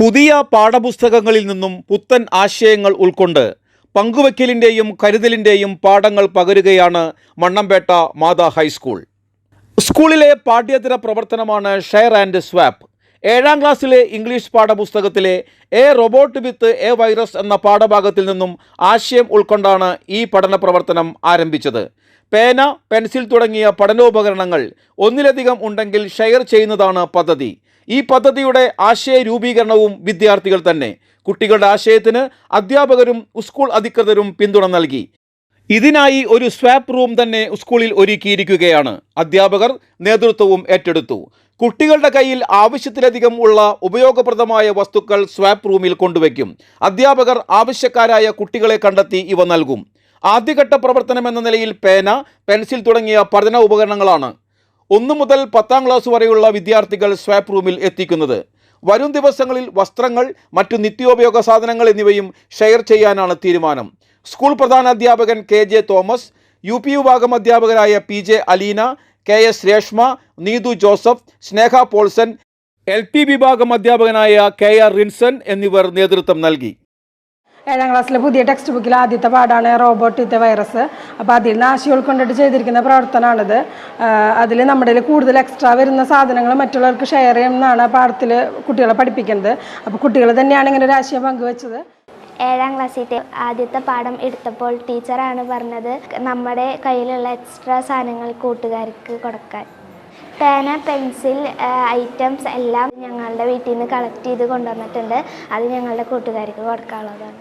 പുതിയ പാഠപുസ്തകങ്ങളിൽ നിന്നും പുത്തൻ ആശയങ്ങൾ ഉൾക്കൊണ്ട് പങ്കുവയ്ക്കലിന്റെയും കരുതലിന്റെയും പാഠങ്ങൾ പകരുകയാണ് മണ്ണമ്പേട്ട മാതാ ഹൈസ്കൂൾ. സ്കൂളിലെ പാഠ്യേതര പ്രവർത്തനമാണ് ഷെയർ ആൻഡ് സ്വാപ്പ്. ഏഴാം ക്ലാസ്സിലെ English പാഠപുസ്തകത്തിലെ a robot with a virus എന്ന പാഠഭാഗത്തിൽ നിന്നും ആശയം ഉൾക്കൊണ്ടാണ് ഈ പഠന പ്രവർത്തനം ആരംഭിച്ചത്. പേന പെൻസിൽ തുടങ്ങിയ പഠനോപകരണങ്ങൾ ഒന്നിലധികം ഉണ്ടെങ്കിൽ ഷെയർ ചെയ്യുന്നതാണ് പദ്ധതി. ഈ പദ്ധതിയുടെ ആശയ രൂപീകരണവും വിദ്യാർത്ഥികൾ തന്നെ കുട്ടികളുടെ ആശയത്തിന് അധ്യാപകരും സ്കൂൾ അധികൃതരും പിന്തുണ നൽകി. ഇതിനായി ഒരു സ്വാപ്പ് റൂം തന്നെ സ്കൂളിൽ ഒരുക്കിയിരിക്കുകയാണ്. അധ്യാപകർ നേതൃത്വവും ഏറ്റെടുത്തു. കുട്ടികളുടെ കയ്യിൽ ആവശ്യത്തിലധികം ഉള്ള ഉപയോഗപ്രദമായ വസ്തുക്കൾ സ്വാപ്പ് റൂമിൽ കൊണ്ടുവയ്ക്കും. അധ്യാപകർ ആവശ്യക്കാരായ കുട്ടികളെ കണ്ടെത്തി ഇവ നൽകും. ആദ്യഘട്ട പ്രവർത്തനം എന്ന നിലയിൽ പേന പെൻസിൽ തുടങ്ങിയ പഠന ഉപകരണങ്ങളാണ്. ഒന്നു മുതൽ പത്താം ക്ലാസ് വരെയുള്ള വിദ്യാർത്ഥികൾ സ്വാപ്പ് റൂമിൽ എത്തിക്കുന്നത്. വരും ദിവസങ്ങളിൽ വസ്ത്രങ്ങൾ മറ്റു നിത്യോപയോഗ സാധനങ്ങൾ എന്നിവയും ഷെയർ ചെയ്യാനാണ് തീരുമാനം. സ്കൂൾ പ്രധാന അധ്യാപകൻ K J Thomas U P വിഭാഗം അധ്യാപകരായ P J Aleena K S Reshma Neethu Joseph Sneha Paulson L P വിഭാഗം അധ്യാപകനായ കെ ആർ റിൻസൺ എന്നിവർ നേതൃത്വം നൽകി. ഏഴാം ക്ലാസ്സിലെ പുതിയ ടെക്സ്റ്റ് ബുക്കിൽ ആദ്യത്തെ പാടാണ് റോബോട്ട് വിത്ത് വൈറസ് അപ്പോൾ അതിൽ നിന്ന് ആശയം ഉൾക്കൊണ്ടിട്ട് ചെയ്തിരിക്കുന്ന പ്രവർത്തനമാണിത്. അതിൽ നമ്മുടെ കൂടുതൽ എക്സ്ട്രാ വരുന്ന സാധനങ്ങൾ മറ്റുള്ളവർക്ക് ഷെയർ ചെയ്യുമെന്നാണ് ആ പാഠത്തിൽ കുട്ടികളെ പഠിപ്പിക്കുന്നത്. അപ്പോൾ കുട്ടികൾ തന്നെയാണ് ഇങ്ങനെ ഒരു ആശയം പങ്കുവച്ചത്. ഏഴാം ക്ലാസ്സിലത്തെ ആദ്യത്തെ പാഠം എടുത്തപ്പോൾ ടീച്ചറാണ് പറഞ്ഞത് നമ്മുടെ കയ്യിലുള്ള എക്സ്ട്രാ സാധനങ്ങൾ കൂട്ടുകാർക്ക് കൊടുക്കാൻ. പേന പെൻസിൽ ഐറ്റംസ് എല്ലാം ഞങ്ങളുടെ വീട്ടിൽ നിന്ന് കളക്ട് ചെയ്ത് കൊണ്ടുവന്നിട്ടുണ്ട്. അത് ഞങ്ങളുടെ കൂട്ടുകാർക്ക് കൊടുക്കാനുള്ളതാണ്.